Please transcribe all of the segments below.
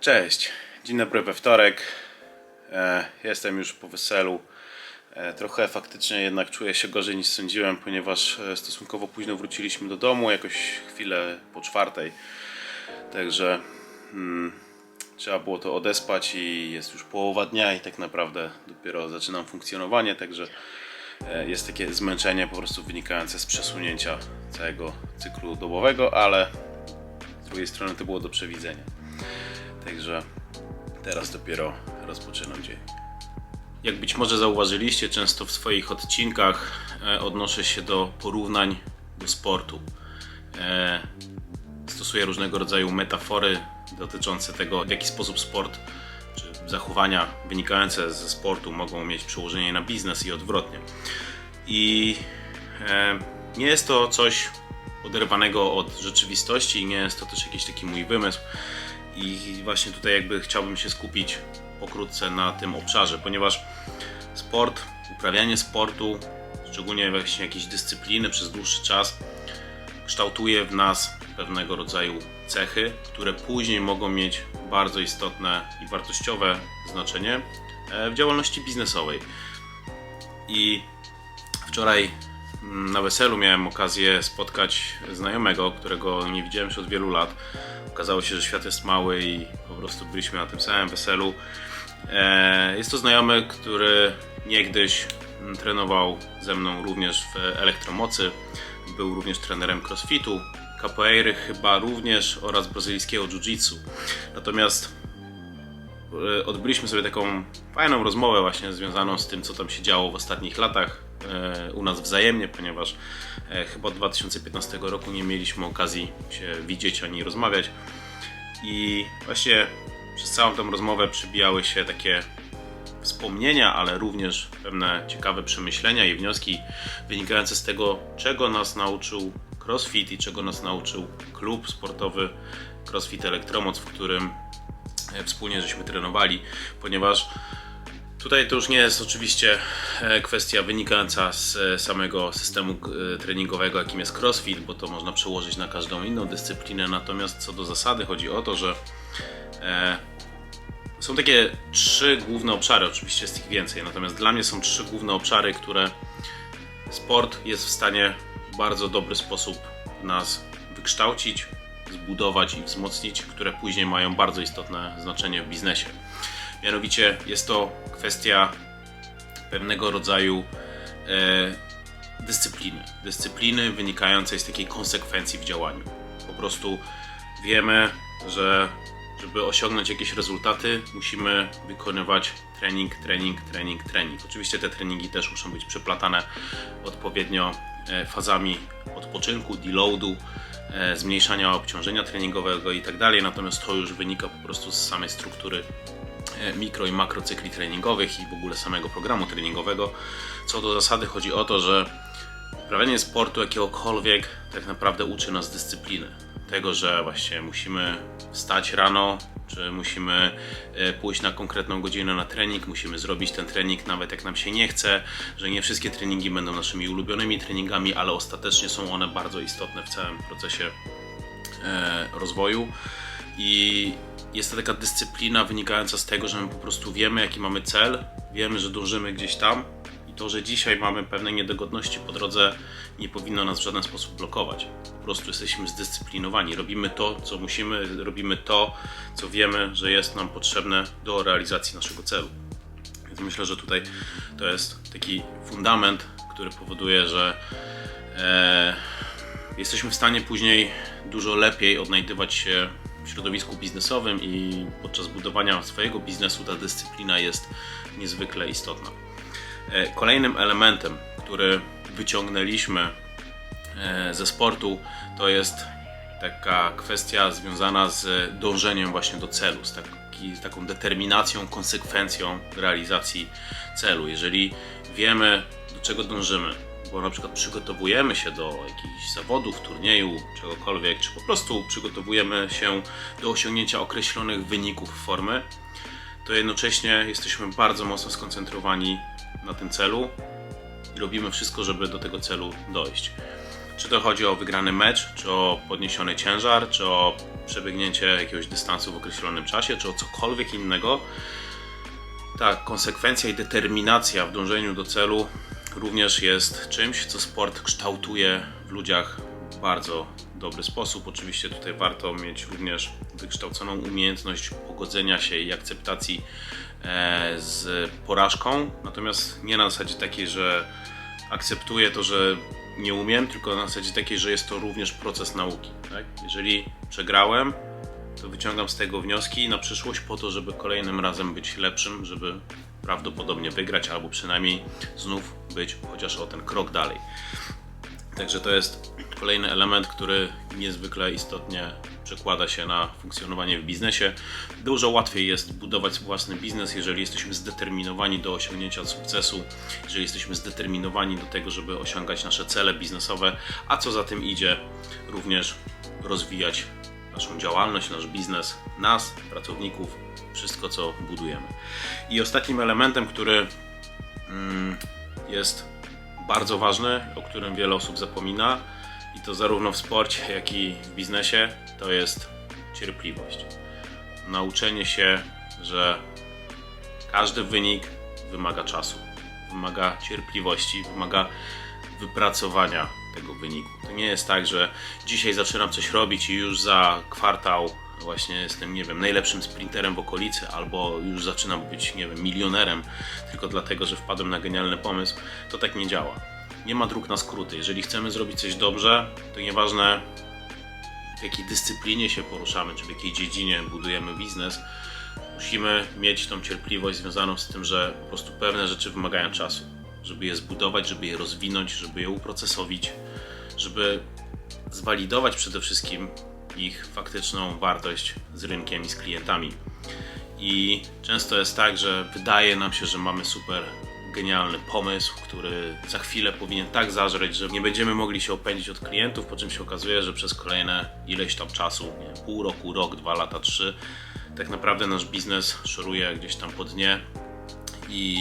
Cześć, dzień dobry we wtorek. E, jestem już po weselu. E, trochę faktycznie jednak czuję się gorzej niż sądziłem, ponieważ e, stosunkowo późno wróciliśmy do domu, jakoś chwilę po czwartej. Także mm, trzeba było to odespać i jest już połowa dnia i tak naprawdę dopiero zaczynam funkcjonowanie, także jest takie zmęczenie po prostu wynikające z przesunięcia całego cyklu dobowego, ale z drugiej strony to było do przewidzenia. Także teraz dopiero rozpoczynam dzień. Jak być może zauważyliście, często w swoich odcinkach e, odnoszę się do porównań do sportu. E, stosuję różnego rodzaju metafory dotyczące tego, w jaki sposób sport czy zachowania wynikające ze sportu mogą mieć przełożenie na biznes i odwrotnie. I e, nie jest to coś oderwanego od rzeczywistości, nie jest to też jakiś taki mój wymysł. I właśnie tutaj jakby chciałbym się skupić pokrótce na tym obszarze, ponieważ sport, uprawianie sportu, szczególnie właśnie jakiejś dyscypliny przez dłuższy czas, kształtuje w nas pewnego rodzaju cechy, które później mogą mieć bardzo istotne i wartościowe znaczenie e, w działalności biznesowej. I wczoraj na weselu miałem okazję spotkać znajomego, którego nie widziałem już od wielu lat. Okazało się, że świat jest mały i po prostu byliśmy na tym samym weselu. E, Jest to znajomy, który niegdyś trenował ze mną również w elektromocy. Był również trenerem crossfitu, capoeiry chyba również oraz brazylijskiego jiu-jitsu. Natomiast odbyliśmy sobie taką fajną rozmowę właśnie związaną z tym, co tam się działo w ostatnich latach e, u nas wzajemnie, ponieważ e, chyba od 2015 roku nie mieliśmy okazji się widzieć ani rozmawiać. I właśnie przez całą tę rozmowę przybijały się takie wspomnienia, ale również pewne ciekawe przemyślenia i wnioski wynikające z tego, czego nas nauczył CrossFit i czego nas nauczył klub sportowy CrossFit Elektromoc, w którym e, wspólnie żeśmy trenowali, ponieważ Tutaj to już nie jest oczywiście e, kwestia wynikająca z e, samego systemu e, treningowego, jakim jest CrossFit, bo to można przełożyć na każdą inną dyscyplinę. Natomiast co do zasady chodzi o to, że e, są takie trzy główne obszary, oczywiście jest ich więcej, natomiast dla mnie są trzy główne obszary, które sport jest w stanie w bardzo dobry sposób nas wykształcić, zbudować i wzmocnić, które później mają bardzo istotne znaczenie w biznesie. Mianowicie jest to kwestia pewnego rodzaju e, dyscypliny. Dyscypliny wynikającej z takiej konsekwencji w działaniu. Po prostu wiemy, że żeby osiągnąć jakieś rezultaty, musimy wykonywać trening, trening, trening, trening. Oczywiście te treningi też muszą być przeplatane odpowiednio e, fazami odpoczynku, deloadu, e, zmniejszania obciążenia treningowego i tak. Natomiast to już wynika po prostu z samej struktury e, mikro i makrocykli treningowych i w ogóle samego programu treningowego. Co do zasady chodzi o to, że uprawianie sportu jakiegokolwiek tak naprawdę uczy nas dyscypliny. Tego, że właśnie musimy wstać rano, czy musimy e, pójść na konkretną godzinę na trening, musimy zrobić ten trening nawet jak nam się nie chce, że nie wszystkie treningi będą naszymi ulubionymi treningami, ale ostatecznie są one bardzo istotne w całym procesie e, rozwoju. I jest to taka dyscyplina wynikająca z tego, że my po prostu wiemy jaki mamy cel, wiemy, że dążymy gdzieś tam to, że dzisiaj mamy pewne niedogodności po drodze nie powinno nas w żaden sposób blokować. Po prostu jesteśmy zdyscyplinowani, robimy to, co musimy, robimy to, co wiemy, że jest nam potrzebne do realizacji naszego celu. Więc myślę, że tutaj to jest taki fundament, który powoduje, że e, jesteśmy w stanie później dużo lepiej odnajdywać się w środowisku biznesowym i podczas budowania swojego biznesu ta dyscyplina jest niezwykle istotna. E, Kolejnym elementem, który wyciągnęliśmy e, ze sportu, to jest taka kwestia związana z dążeniem właśnie do celu, z, taki, z taką determinacją, konsekwencją realizacji celu. Jeżeli wiemy, do czego dążymy, bo na przykład przygotowujemy się do jakichś zawodów, turnieju, czegokolwiek, czy po prostu przygotowujemy się do osiągnięcia określonych wyników formy, to jednocześnie jesteśmy bardzo mocno skoncentrowani na tym celu i robimy wszystko, żeby do tego celu dojść. Czy to chodzi o wygrany mecz, czy o podniesiony ciężar, czy o przebiegnięcie jakiegoś dystansu w określonym czasie, czy o cokolwiek innego, ta konsekwencja i determinacja w dążeniu do celu również jest czymś, co sport kształtuje w ludziach w bardzo dobry sposób. Oczywiście tutaj warto mieć również wykształconą umiejętność pogodzenia się i akceptacji z porażką, natomiast nie na zasadzie takiej, że akceptuję to, że nie umiem, tylko na zasadzie takiej, że jest to również proces nauki. Tak? Jeżeli przegrałem, to wyciągam z tego wnioski na przyszłość po to, żeby kolejnym razem być lepszym, żeby prawdopodobnie wygrać, albo przynajmniej znów być chociaż o ten krok dalej. Także to jest kolejny element, który niezwykle istotnie przekłada się na funkcjonowanie w biznesie. Dużo łatwiej jest budować własny biznes, jeżeli jesteśmy zdeterminowani do osiągnięcia sukcesu, jeżeli jesteśmy zdeterminowani do tego, żeby osiągać nasze cele biznesowe, a co za tym idzie, również rozwijać naszą działalność, nasz biznes, nas, pracowników, wszystko co budujemy. I ostatnim elementem, który mm, jest bardzo ważny, o którym wiele osób zapomina, i to zarówno w sporcie, jak i w biznesie, to jest cierpliwość. Nauczenie się, że każdy wynik wymaga czasu, wymaga cierpliwości, wymaga wypracowania tego wyniku. To nie jest tak, że dzisiaj zaczynam coś robić i już za kwartał właśnie jestem, nie wiem, najlepszym sprinterem w okolicy, albo już zaczynam być, nie wiem, milionerem, tylko dlatego, że wpadłem na genialny pomysł. To tak nie działa. Nie ma dróg na skróty. Jeżeli chcemy zrobić coś dobrze, to nieważne w jakiej dyscyplinie się poruszamy, czy w jakiej dziedzinie budujemy biznes, musimy mieć tą cierpliwość związaną z tym, że po prostu pewne rzeczy wymagają czasu, żeby je zbudować, żeby je rozwinąć, żeby je uprocesowić, żeby zwalidować przede wszystkim ich faktyczną wartość z rynkiem i z klientami. I często jest tak, że wydaje nam się, że mamy super genialny pomysł, który za chwilę powinien tak zażreć, że nie będziemy mogli się opędzić od klientów, po czym się okazuje, że przez kolejne ileś tam czasu, nie, pół roku, rok, dwa lata, trzy, tak naprawdę nasz biznes szoruje gdzieś tam po dnie i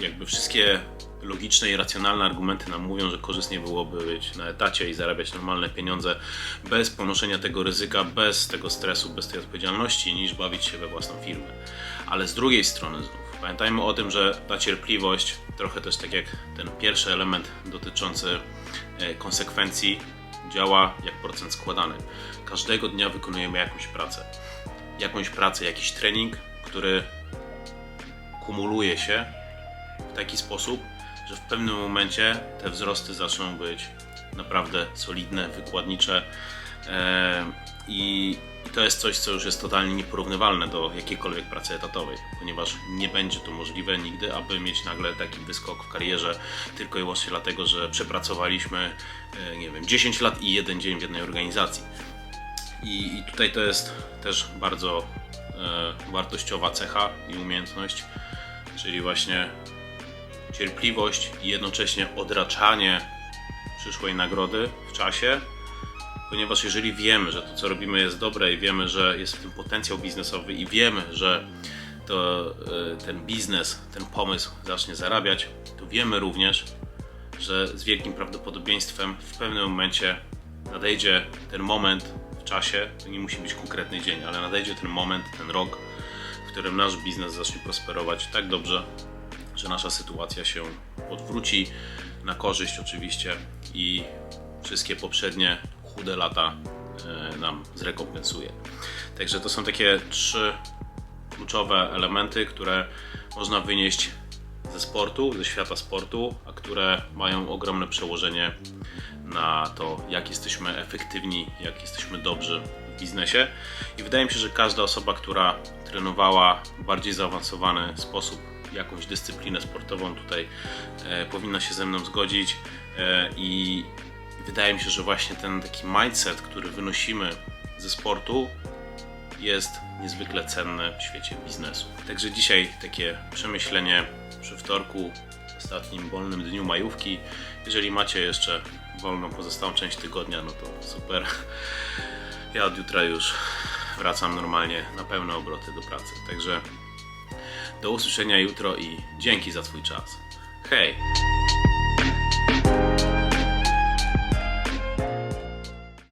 jakby wszystkie logiczne i racjonalne argumenty nam mówią, że korzystnie byłoby być na etacie i zarabiać normalne pieniądze bez ponoszenia tego ryzyka, bez tego stresu, bez tej odpowiedzialności, niż bawić się we własną firmę. Ale z drugiej strony pamiętajmy o tym, że ta cierpliwość, trochę też tak jak ten pierwszy element dotyczący e, konsekwencji, działa jak procent składany. Każdego dnia wykonujemy jakąś pracę. Jakąś pracę, jakiś trening, który kumuluje się w taki sposób, że w pewnym momencie te wzrosty zaczną być naprawdę solidne, wykładnicze e, i, i to jest coś, co już jest totalnie nieporównywalne do jakiejkolwiek pracy etatowej, ponieważ nie będzie to możliwe nigdy, aby mieć nagle taki wyskok w karierze tylko i wyłącznie dlatego, że przepracowaliśmy e, nie wiem, 10 lat i jeden dzień w jednej organizacji. I, i tutaj to jest też bardzo e, wartościowa cecha i umiejętność, czyli właśnie cierpliwość i jednocześnie odraczanie przyszłej nagrody w czasie, ponieważ jeżeli wiemy, że to co robimy jest dobre i wiemy, że jest w tym potencjał biznesowy i wiemy, że to e, ten biznes, ten pomysł zacznie zarabiać, to wiemy również, że z wielkim prawdopodobieństwem w pewnym momencie nadejdzie ten moment w czasie, to nie musi być konkretny dzień, ale nadejdzie ten moment, ten rok, w którym nasz biznes zacznie prosperować tak dobrze, że nasza sytuacja się odwróci na korzyść oczywiście i wszystkie poprzednie chude lata e, nam zrekompensuje. Także to są takie trzy kluczowe elementy, które można wynieść ze sportu, ze świata sportu, a które mają ogromne przełożenie na to, jak jesteśmy efektywni, jak jesteśmy dobrzy w biznesie. I wydaje mi się, że każda osoba, która trenowała w bardziej zaawansowany sposób jakąś dyscyplinę sportową, tutaj e, powinna się ze mną zgodzić. E, I wydaje mi się, że właśnie ten taki mindset, który wynosimy ze sportu, jest niezwykle cenny w świecie biznesu. Także dzisiaj takie przemyślenie przy wtorku, ostatnim wolnym dniu majówki. Jeżeli macie jeszcze wolną pozostałą część tygodnia, no to super. Ja od jutra już wracam normalnie na pełne obroty do pracy. Także do usłyszenia jutro i dzięki za Twój czas. Hej!